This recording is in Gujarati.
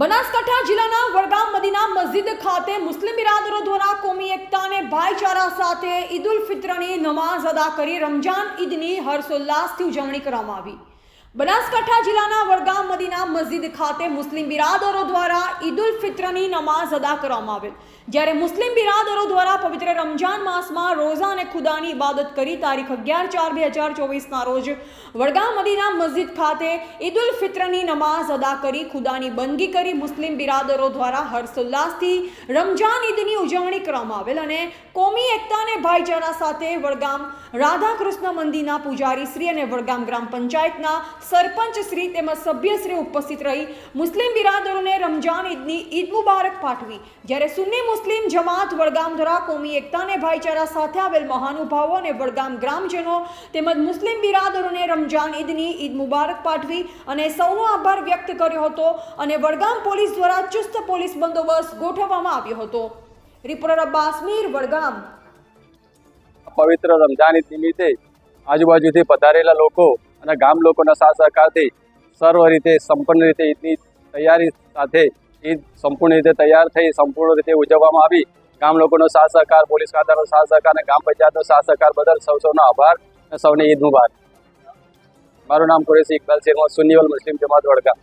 બનાસકાંઠા જિલ્લાના વડગામ મદીના મસ્જિદ ખાતે મુસ્લિમ બિરાદરો દ્વારા કોમી એકતાને ભાઈચારા સાથે ઈદ ઉલ ફિત્રની નમાઝ અદા કરી રમજાન ઈદની હર્ષોલ્લાસથી ઉજવણી કરવામાં આવી. બનાસકાંઠા જિલ્લાના વડગામ મદીના મસ્જિદ ખાતે મુસ્લિમ બિરાદરો દ્વારા ઈદ ઉલ ફિત્રની નમાઝ અદા કરવામાં આવેલ. જ્યારે મુસ્લિમ બિરાદરો દ્વારા પવિત્ર રમજાન માસમાં રોઝા અને ખુદાની ઇબાદત કરી તારીખ અગિયાર ચાર બે હજાર ચોવીસના રોજ વડગામ મદીના મસ્જિદ ખાતે ઈદ ઉલ ફિત્રની નમાઝ અદા કરી ખુદાની બંદગી કરી મુસ્લિમ બિરાદરો દ્વારા હર્ષોલ્લાસથી રમજાન ઈદની ઉજવણી કરવામાં આવેલ અને કોમી એકતા અને ભાઈચારા સાથે વડગામ રાધાકૃષ્ણ મંદિરના પૂજારી શ્રી અને વડગામ ગ્રામ પંચાયતના સરપંચ શ્રી તેમજ સભ્યશ્રી ઉપસ્થિત રહી મુસ્લિમ બિરાદરોને રમજાન ઈદની ઈદ મુબારક પાઠવી. જ્યારે સુન્ની મુસ્લિમ જમાત વડગામ દ્વારા કોમી એકતા અને ભાઈચારા સાથે આવેલ મહાનુભાવો અને વડગામ ગ્રામજનો તેમજ મુસ્લિમ બિરાદરોને રમજાન ઈદની ઈદ મુબારક પાઠવી અને સૌનો આભાર વ્યક્ત કર્યો હતો અને વડગામ પોલીસ દ્વારા ચુસ્ત પોલીસ બંદોબસ્ત ગોઠવવામાં આવ્યો હતો. રિપોર્ટર અબ્બાસ વડગામ. પવિત્ર રમજાન ઈદ નિમિત્તે આજુબાજુથી પધારેલા લોકો અને ગામ લોકોના સાથ સહકારથી સર્વ રીતે સંપન્ન રીતે ઈદની તૈયારી સાથે ઈદ સંપૂર્ણ રીતે તૈયાર થઈ, સંપૂર્ણ રીતે ઉજવવામાં આવી. ગામ લોકોનો સાથ સહકાર, પોલીસ ખાતાનો સાથ સહકાર અને ગામ પંચાયતનો સાથ સહકાર બદલ સૌ સૌનો આભાર અને સૌને ઈદ મુબારક મારું નામ કુરેશી ઇકબાલ શેરમા સુન્નીવલ મુસ્લિમ જમાત વડગામ.